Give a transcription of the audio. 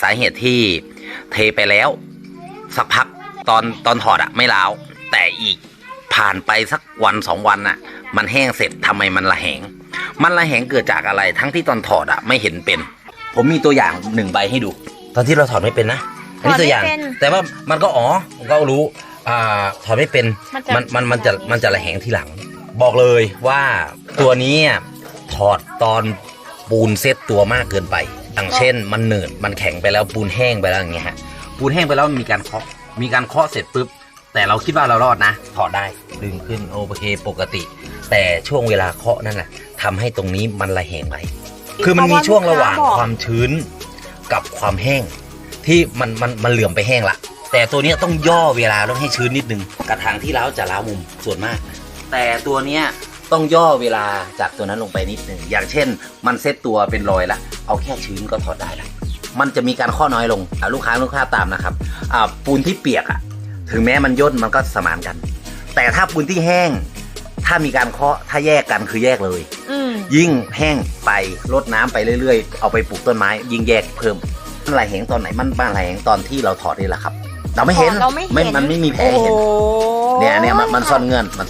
สาเหตุที่เทไปแล้ว สักพักตอนตอนถอดอะไม่ล้าว แต่อีกผ่านไปสักวันสองวันอะมันแห้งเสร็จทำไมมันระแหง มันระแหงเกิดจากอะไรทั้งที่ตอนถอดอะไม่เห็นเป็น ผมมีตัวอย่างหนึ่งใบให้ดู ตอนที่เราถอดไม่เป็นนะอันนี้ตัวอย่างถอดไม่เป็นแต่ว่ามันก็อ๋อผมก็รู้อ่าถอดไม่เป็นมันจะมันมันมันจะมันจะระแหงทีหลัง บอกเลยว่าตัวนี้อะถอดตอนปูนเซตตัวมากเกินไป อย่างเช่น มันเหนืดมันแข็งไปแล้วปูนแห้งไปแล้วอย่างเงี้ยฮะปูนแห้งไปแล้วมีการเคาะมีการเคาะเสร็จปุ๊บแต่เราคิดว่าเรารอดนะถอดได้ดึงขึ้นโอเคปกติ แต่ช่วงเวลาเคาะนั่นน่ะทำให้ตรงนี้มันระแหงไปคือมันมีช่วงระหว่างความชื้นกับความแห้ง ที่มันมันมันเหลื่อมไปแห้งละแต่ตัวเนี้ยต้องย่อเวลาต้องให้ชื้นนิดนึงกระถางที่ล้าวจะล้าวมุมส่วนมาก แต่ตัวเนี้ยต้องย่อเวลาจากตัวนั้นลงไปนิดนึงอย่างเช่น มันเซตตัวเป็นรอยละ เอาแค่ชื้นก็ถอดได้ละมันจะมีการข้อน้อยลงอะลูกค้าลูกค้าตามนะครับอ่าปูนที่เปียกอะถึงแม้มันย่นมันก็สมานกัน แต่ถ้าปูนที่แห้ง ถ้ามีการเคาะถ้าแยกกันคือแยกเลยอืมยิ่งแห้งไปลดน้ำไปเรื่อยๆ เอาไปปลูกต้นไม้ ยิ่งแยกเพิ่มมันไหลแหงตอนไหนมันบ้านไหลแหงตอนที่เราถอดนี่แหละครับ เราไม่เห็นเราไม่เห็นมันไม่มีแผลโอ้เห็นโหเนี่ยเนี่ยมันมันซ่อนเงื่อนมัน